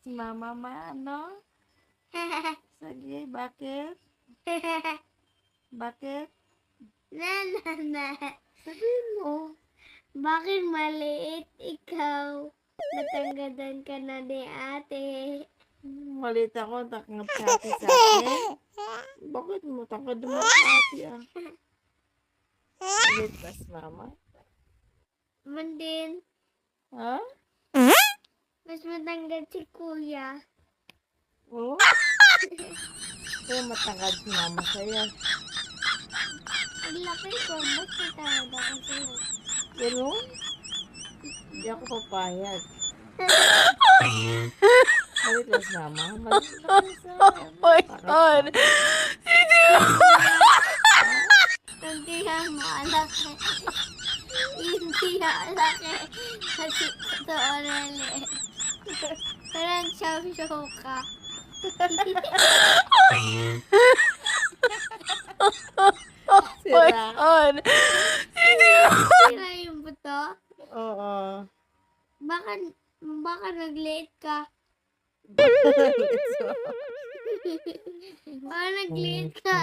Si mama ma, ano? Sige, bakit? Bakit? na, na, na. Sabihin mo. Bakit maliit ikaw? Natanggadan ka na ni ate. Malit ako, takngap sa ate sa akin. Bakit mo takad mo sa ate ah? Malit pas mama. Mandin, Ha? Mas matanggal si kuya. Oo? Kaya matangad si mama sa'yo. Ang laki ko, mas matanggal ako sa'yo. Ganun? Hindi ako papayag. Malit pas mama. Malit pas sa Oh my God! Hindi yan malaki. Hindi yan malaki. Kasi ito orale. Parang show-show ka. Sira. Sira yung buto. Oo. Baka, baka nag-late ka. Baka nag-late ka.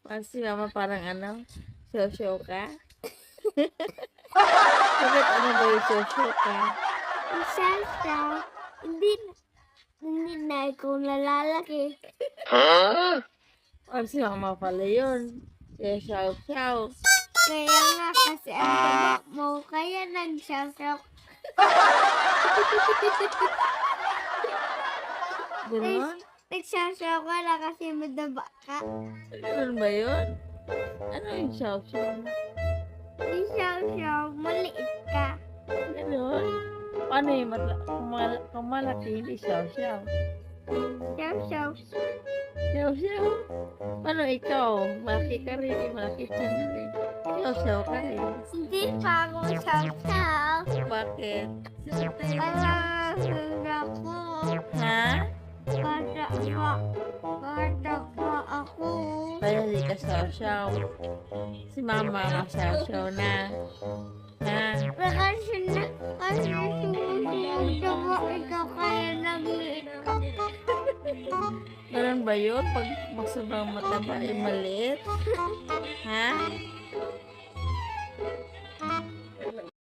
Parang si mama parang ano? Show-show ka? Bakit ano ba yung show-show ka? Isa-isa. Hindi. Hindi na ikaw nalalaki. Parang si mama pala yun. Si show-show. Kaya nga kasi ang taba mo. Kaya nag-show-show. Ganon? Nag-show-show ka na kasi madaba ka. Ganon ba yun? Ano yung show-show? Yung. Ganon? Paano yung matla- kung, mal- kung malaki hindi show-show? Show-show. Show-show? Paano ikaw? Malaki ka rin, eh, malaki ka rin. Show-show ka rin. Hindi pa ako show-show. Bakit? Kaya hula ko. Ha? Kada ka. Kada ka ako. Kaya hindi ka show-show. Si mama show-show na. Ha? Ganun ba yun? Pag magsobrang mataba ay maliit? Ha?